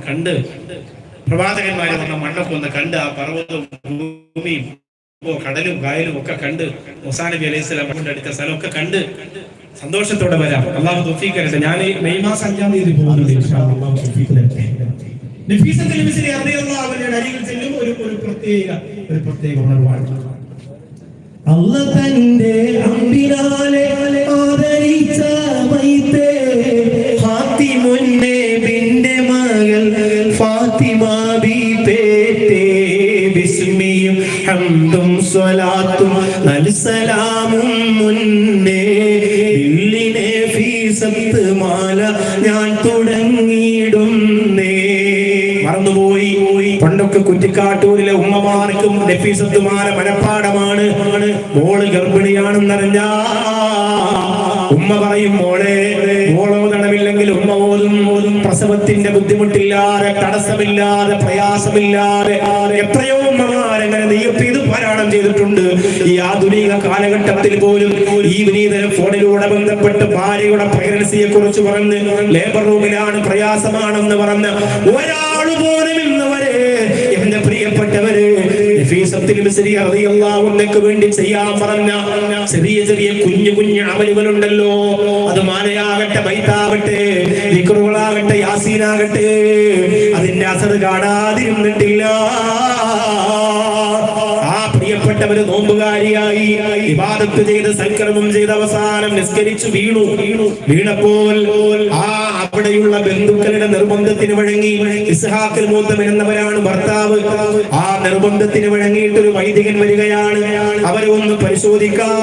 കണ്ട് പ്രവാചകന്മാരെ വന്ന മണ്ണൊക്കെ ഒന്ന് കണ്ട് ആ പർവതവും ഭൂമിയും കടലും കായലും ഒക്കെ കണ്ട് മുസാനബി അലൈഹി സ്വലാം കൊണ്ടെടുത്ത സ്ഥലമൊക്കെ കണ്ട് സന്തോഷത്തോടെ വരാം. അള്ളാഹു തൊഫീക്കരട്ടെ ഞാൻ മെയ് മാസം അഞ്ചാം തീയതി ചെല്ലും ഒരു ഒരു പ്രത്യേക ഒരു പ്രത്യേക ഉണർവാണ്. അല്ല തന്റെ അമ്പിനാലെ ആദരിച്ച ബി പേറ്റേ ബിസ്മിയും ഹംദും സ്വലാത്തും നൽസലാമും മുന്നേ. ഇല്ലിനെ ഫീസത്ത് മാല ഞാൻ തുടങ്ങിയിടുന്നേ. മറന്നുപോയി. പണ്ടൊക്കെ കുറ്റിക്കാട്ടൂരിലെ ഉമ്മമാർക്കും നഫീസത്തുമാരെ മനപ്പാടമാണ് മോൾ ഗർഭിണിയാണെന്നറിഞ്ഞ. ഉമ്മ പറയും മോളെ മോളോ നടവില്ലെങ്കിൽ ഉമ്മ ഓതും. ഓതും പ്രസവത്തിന്റെ ബുദ്ധിമുട്ടില്ലാതെ തടസ്സമില്ലാതെ പ്രയാസമില്ലാതെ എത്രയോ ഉമ്മമാരെങ്ങനെ ഇത് പാരായണം ചെയ്തിട്ടുണ്ട്. ഈ ആധുനിക കാലഘട്ടത്തിൽ പോലും ഈ വിനീത ഫോണിലൂടെ ബന്ധപ്പെട്ട് ഭാര്യയുടെ പ്രഗ്നൻസിയെ കുറിച്ച് പറഞ്ഞ് ലേബർ റൂമിലാണ് പ്രയാസമാണെന്ന് പറഞ്ഞ് ഒരാൾ പോലും പ്രിയപ്പെട്ടവര് വേണ്ടി ചെയ്യാൻ പറഞ്ഞ ചെറിയ ചെറിയ കുഞ്ഞു കുഞ്ഞു അമലുകളുണ്ടല്ലോ. അത് മാനയാകട്ടെ ബൈത്താവട്ടെ ലിക്കറുകളാകട്ടെ യാസീനാകട്ടെ അതിന്റെ അസർ കാണാതിരുന്നിട്ടില്ല. ആ പ്രിയപ്പെട്ടവര് നോമ്പുകാരിയായി വിവാദത്ത് ചെയ്ത് സൽക്കർമ്മം ചെയ്ത് അവസാനം നിസ്കരിച്ചു വീണു. വീണു വീണപ്പോൾ ആ അവിടെയുള്ള ബന്ധുക്കളുടെ നിർബന്ധത്തിന് വഴങ്ങി ഇസ്ഹാഖിൽ മൂത്തം എന്നവരാണ് ഭർത്താവ്. ആ നിർബന്ധത്തിന് വഴങ്ങിയിട്ട് ഒരു വൈദികൻ വരികയാണ്. അവരെ ഒന്ന് പരിശോധിക്കാം.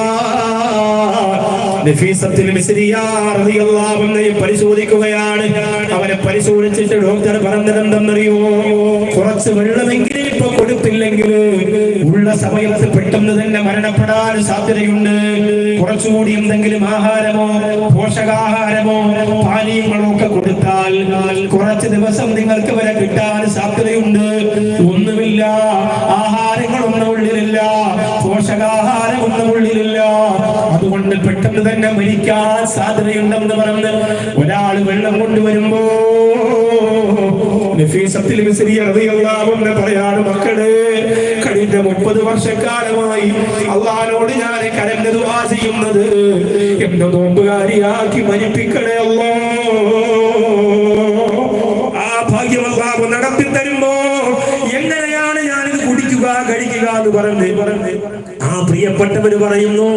പരിശോധിക്കുകയാണ്. അവരെ പരിശോധിച്ചിട്ട് ഡോക്ടർ പറഞ്ഞതെന്തെന്നറിയോ കുറച്ച് വെള്ളമെങ്കിലും ഇപ്പൊ കൊടുത്തില്ലെങ്കിൽ ഉള്ള സമയത്ത് പെട്ടെന്ന് തന്നെ മരണപ്പെടാൻ സാധ്യതയുണ്ട്. കുറച്ചുകൂടി എന്തെങ്കിലും ആഹാരമോ പോഷകാഹാരമോ പാനീയങ്ങളോ ഒക്കെ കൊടുത്താൽ കുറച്ച് ദിവസം നിങ്ങൾക്ക് വരെ കിട്ടാൻ സാധ്യതയുണ്ട്. ഒന്നുമില്ല ആഹാരങ്ങളൊന്നും ഉള്ളിലില്ല പോഷകാഹാരം ഒന്നും ഉള്ളിലില്ല. അതുകൊണ്ട് പെട്ടെന്ന് തന്നെ മരിക്കാൻ സാധ്യതയുണ്ടെന്ന് പറഞ്ഞ് ഒരാൾ വെള്ളം കൊണ്ടുവരുമ്പോ നഫീസത്തിൽ പറയാണ് മക്കളെ കഴിഞ്ഞ മുപ്പത് വർഷക്കാലമായി അള്ളഹാനോട് ഞാൻ കരഞ്ഞ ദുആ ചെയ്യുന്നത്. എന്റെ നോമ്പുകാരിയാക്കി മരിപ്പിക്കണേ അല്ലോ ആ ഭാഗ്യം നടത്തി തരുമ്പോ എങ്ങനെയാണ് ഞാനിത് കുടിക്കുക കഴിക്കുക എന്ന് പറഞ്ഞ് പറഞ്ഞ് ആ പ്രിയപ്പെട്ടവര് പറയുന്നു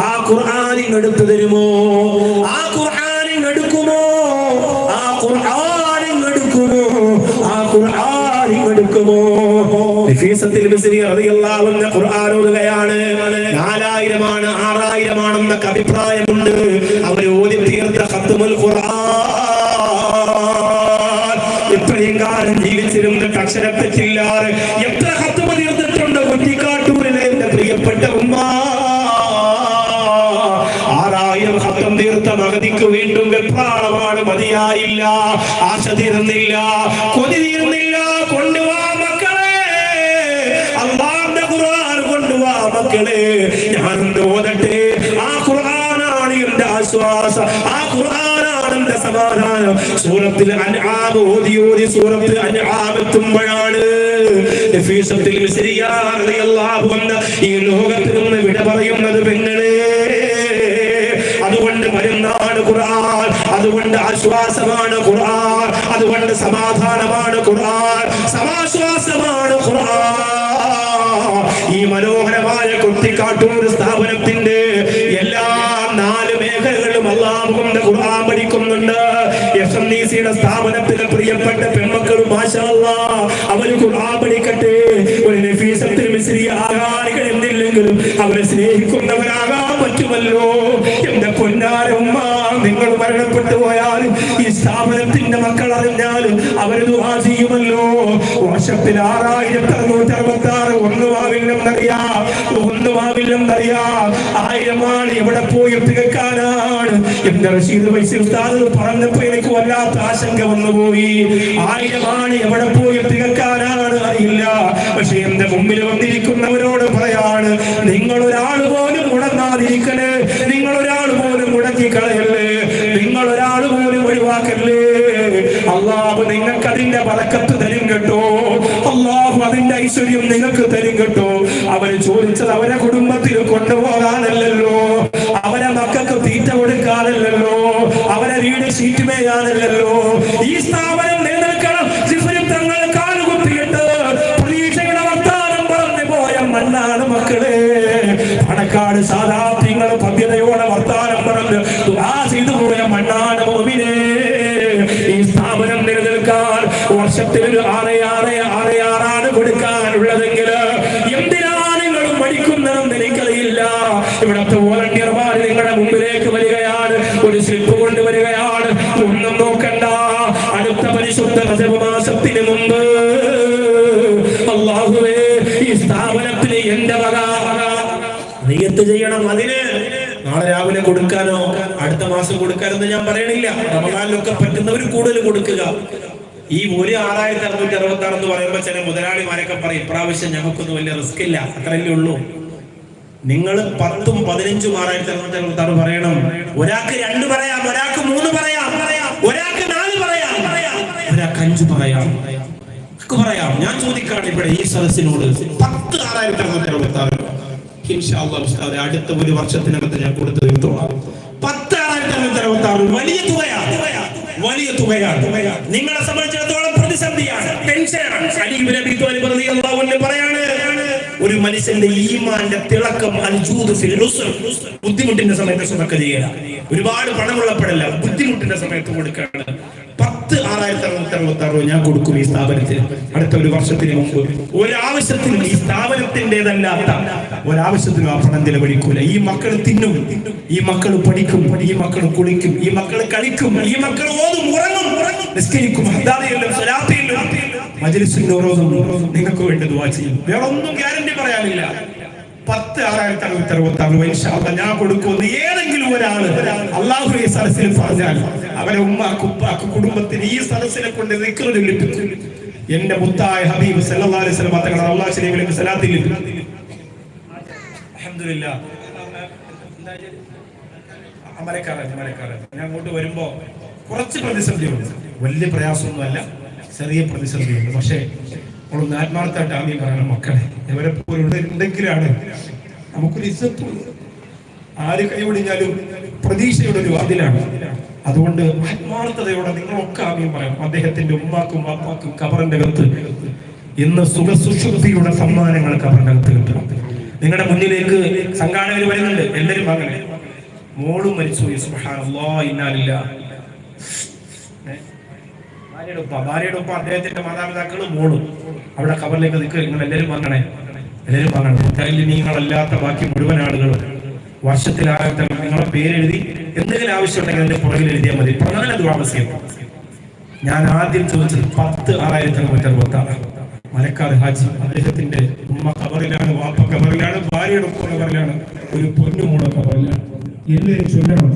ആ ഖുർആാനിങ് എടുത്തു തരുമോ? ആ ഖുർആാനിങ് എടുക്കുമോ? ആ ഖുർആാനിങ് എടുക്കുമോ? ആ ഖുർആാനിങ് എടുക്കുമോ? ഓതുകയാണ്. നാലായിരമാണ് ആറായിരമാണെന്നൊക്കെ അഭിപ്രായമുണ്ട്. അവർ ഓതി തീർത്ത ഖത്മുൽ ഖുർആൻ. ഇത്രയും കാലം ജീവിച്ചിരുന്നിട്ട് അക്ഷരത്തെറ്റില്ലാതെ എത്ര ഹത്തുമ തീർത്തിട്ടുണ്ട് കുറ്റിക്കാട്ടൂരിലെ എന്റെ പ്രിയപ്പെട്ട ഉമ്മ. ആറായിരം ഹത്തം തീർത്ത മകതിക്ക് വീണ്ടും വെപ്രാളമാണ് മതിയായില്ല. ആശ തീർന്നില്ല. കൊതി തീർന്നില്ല. മക്കളെ ഞാൻ ഓതട്ടെ. ആ ഖുർആനാണ് എന്റെ ആശ്വാസം. ആ ഖുർആനാണ് എന്റെ സമാധാനം. സൂറത്തിൽ അൻആം ഓതി ഓതി സൂറത്തിൽ അൻആം എത്തുമ്പോഴാണ് ഈ ലോകത്തിൽ നിന്ന് വിട പറയുന്നത് പെങ്ങളെ. അതുകൊണ്ട് മരുന്നാണ് ഖുർആൻ അതുകൊണ്ട് ആശ്വാസമാണ് ഖുർആൻ അതുകൊണ്ട് സമാധാനമാണ് ഖുർആൻ സമാശ്വാസമാണ് ഖുർആൻ. ഈ മനോഹരമായ കുത്തിക്കാട്ടൂർ സ്ഥാപനത്തിന്റെ എല്ലാ നാല് മേഖലകളിലും അള്ളാഹുവിന്റെ ഖുർആൻ പഠിക്കുന്നുണ്ട്. എഫ് എം ഡി സിയുടെ സ്ഥാപനത്തിലെ പ്രിയപ്പെട്ട പെൺമക്കളും അവർ ഖുർആൻ പഠിക്കട്ടെ. ഒരു നഫീസത്തിൽ മിസ്രി ആകാരികൾ എന്തില്ലെങ്കിലും അവരെ സ്നേഹിക്കുന്നവരാകാൻ പറ്റുമല്ലോ. എന്റെ പൊന്നാര ഉമ്മ നിങ്ങൾ മരണപ്പെട്ടു പോയാൽ ഈ സ്ഥാപനത്തിന്റെ മക്കൾ അറിഞ്ഞാൽ അവർ ദുആ ചെയ്യുമല്ലോ. വർഷത്തിൽ ആറായിരത്തി അറുന്നൂറ്റി അറുപത്തി ആറ് ഒന്നുമാവില്ലെന്നറിയാം ഒന്നുമാവില്ലെന്നറിയാം ആയിരമാണ് എവിടെ പോയി തികക്കാനാണ് എന്റെ റഷീദ് ഉസ്താദ് പറഞ്ഞപ്പോ എനിക്ക് വല്ലാത്ത ആശങ്ക വന്നുപോയി. ആയിരമാണ് എവിടെ പോയി തികക്കാനാണ് അറിയില്ല. പക്ഷെ എന്റെ മുമ്പിൽ വന്നിരിക്കുന്നവരോട് പറയാണ് നിങ്ങൾ ഒരാൾ പോലും മുടങ്ങാതിരിക്കൽ നിങ്ങൾ ഒരാൾ പോലും മുടക്കി കളയല്ലേ നിങ്ങൾ ഒരാൾ പോലും ഒഴിവാക്കല്ലേ അള്ളാഹു നിങ്ങൾക്ക് അതിന്റെ വഴക്കത്ത് തരും കേട്ടോ. അള്ളാഹു അതിന്റെ ഐശ്വര്യം നിങ്ങൾക്ക് തരും കേട്ടോ. അവർ ചോദിച്ചത് അവരെ കുടുംബത്തിൽ കൊണ്ടുപോകാനല്ലല്ലോ. അവരെ മക്കൾക്ക് തീറ്റ കൊടുക്കാനല്ലല്ലോ. അവരെ വീട് ഷീറ്റ് മേയാനല്ലല്ലോ. ഈ സ്ഥാപനം നിലനിൽക്കണം. വർത്താനം പറഞ്ഞു പോയ മണ്ണാണ് മക്കളെ. പണക്കാട് സാധാ നിങ്ങൾ ഭവ്യതയോടെ നിയത്ത് ചെയ്യണം അതിന്? നാളെ രാവിലെ കൊടുക്കാനോ അടുത്ത മാസം കൊടുക്കാനോ ഞാൻ പറയണില്ല. റമദാനിലൊക്കെ പറ്റുന്നവർ കൂടുതൽ കൊടുക്കുക. ഈ ഒരു ആറായിരത്തി അറുന്നൂറ്റി അറുപത്തി ആറ് എന്ന് പറയുമ്പോൾ ചില മുതലാളിമാരൊക്കെ പറയും ഇപ്രാവശ്യം ഞങ്ങൾക്കൊന്നും വലിയ റിസ്ക് ഇല്ല അത്രയല്ലേ ഉള്ളൂ. നിങ്ങൾ പത്തും പതിനഞ്ചും ആറായിരത്തി അറുന്നൂറ്റി അറുപത്തി ആറ് പറയണം. ഒരാൾക്ക് രണ്ട് പറയാം ഒരാൾക്ക് മൂന്ന് പറയാം ഒരാൾക്ക് നാല് പറയാം ഒരാൾക്ക് അഞ്ച് പറയാം. പറയാം. ഞാൻ ചോദിക്കാണ് ഇവിടെ ഈ സദസ്സിനോട് പത്ത് ആറായിരത്തി അറുന്നൂറ്റി അറുപത്തി ആറ് ഇൻഷാ അല്ലാഹ് ഉസ്താദെ, അടുത്ത ഒരു വർഷത്തിനകത്ത് ഞാൻ കൊടുത്തു തീർത്തോളാം. പത്ത് ആറായിരത്തി അറുപത്തി വലിയ തുകയാണ്. വലിയ തുകയാണ്. നിങ്ങളെ സംബന്ധിച്ചിടത്തോളം പ്രതിസന്ധിയാണ്. ടെൻഷനാണ് പറയാണ് ഒരു മനുഷ്യന്റെ ഈമാന്റെ തിളക്കം അൽജൂദ്. ബുദ്ധിമുട്ടിന്റെ സമയത്ത് സുമക്ക ചെയ്യുക ഒരുപാട് പണമുള്ളപ്പോഴല്ല ബുദ്ധിമുട്ടിന്റെ സമയത്ത് കൊടുക്കുകയാണ് പത്ത് ആറായിരത്തി അറുന്നൂറ്റി അറുപത്തി ആറ് ഞാൻ കൊടുക്കും ഈ സ്ഥാപനത്തിന്. അടുത്ത ഒരു വർഷത്തിന് മുമ്പ്. ഒരാവശ്യത്തിനും ഈ സ്ഥാപനത്തിന്റെതല്ലാത്ത ഒരാവശ്യത്തിനും ആ പണം ചെലവഴിക്കൂല. ഈ മക്കൾ തിന്നും ഈ മക്കൾ പഠിക്കും ഈ മക്കൾ കുളിക്കും ഈ മക്കൾ കളിക്കും ഈ മക്കൾ ഓതും ഉറങ്ങും നിസ്കരിക്കും നിങ്ങൾക്ക് വേണ്ടത് ദുആ ചെയ്യും. വേറെ ഒന്നും ഗ്യാരണ്ടി പറയാനില്ല. പത്ത് ആറായിട്ടാണ് ഉത്തരവ് അറുപത്തി ഞാൻ കൊടുക്കുമെന്ന് ഏതെങ്കിലും ഒരാൾ അള്ളാഹു ഈ സദസ്സിൽ പറഞ്ഞാൽ അവരെ ഉമ്മ ഉപ്പാക്ക് കുടുംബത്തിന് ഈ സദസ്സിനെ കൊണ്ട് നിൽക്കുന്നത് ചൊല്ലിപ്പിക്കും എന്റെ മുത്തായ ഹബീബ് സല്ലല്ലാഹു അലൈഹി വസല്ലം സലാത്തിൽ ഞാൻ അങ്ങോട്ട് വരുമ്പോ കുറച്ച് പ്രതിസന്ധിയുണ്ട്. വലിയ പ്രയാസമൊന്നുമല്ല ചെറിയ പ്രതിസന്ധിയുണ്ട്. പക്ഷേ നമ്മളൊന്ന് ആത്മാർത്ഥമായിട്ട് ആദ്യം പറയണം മക്കളെ. ഇവരെ പോലുള്ള ഉണ്ടെങ്കിലാണ് നമുക്കൊരു ഇസ്സത്തുള്ളൂ ആര് കൈവിടിഞ്ഞാലും പ്രതീക്ഷയുടെ ഒരു വാതിലാണ്. അതുകൊണ്ട് ആത്മാർത്ഥതയോടെ നിങ്ങളൊക്കെ ആദ്യം പറയാം അദ്ദേഹത്തിന്റെ ഉമ്മാക്കും വാപ്പാക്കും കബറിന്റെ അകത്ത് ഇന്ന് സുഖസുശുദ്ധിയുടെ സമ്മാനങ്ങൾ കബറിന്റെ അകത്ത് കിട്ടണം. നിങ്ങളുടെ മുന്നിലേക്ക് സംഘാടകർ വരുന്നുണ്ട്. എല്ലാവരും അങ്ങനെ മോളും മരിച്ചു. ഇന്നാലില്ല ഭാര്യയുടെ ഉപ്പ. ഭാര്യയുടെ ഉപ്പ അദ്ദേഹത്തിന്റെ മാതാപിതാക്കളും മോളും അവിടെ കബറിലേക്ക് നിൽക്കുക. നിങ്ങൾ എല്ലാവരും വാങ്ങണേ എല്ലാവരും വാങ്ങണം നിങ്ങളല്ലാത്ത ബാക്കി മുഴുവൻ ആളുകളും വർഷത്തിലാകത്തെ നിങ്ങളെ പേരെഴുതി എന്തെങ്കിലും ആവശ്യമുണ്ടെങ്കിൽ അതിന്റെ പുറകിൽ എഴുതിയാൽ മതി. പ്രധാന ദ്വാമസ്യം ഞാൻ ആദ്യം ചോദിച്ചത് പത്ത് ആറായിരത്തി അറുപത്തി മലക്കാട് ഹാജി അദ്ദേഹത്തിന്റെ ഉമ്മ കബറിലാണ് വാപ്പ കബറിലാണ് ഭാര്യയുടെ ഉപ്പ കബറിലാണ് ഒരു പൊന്നുമൂള കബറിലാണ് എല്ലാവരും ചൊല്ലണം.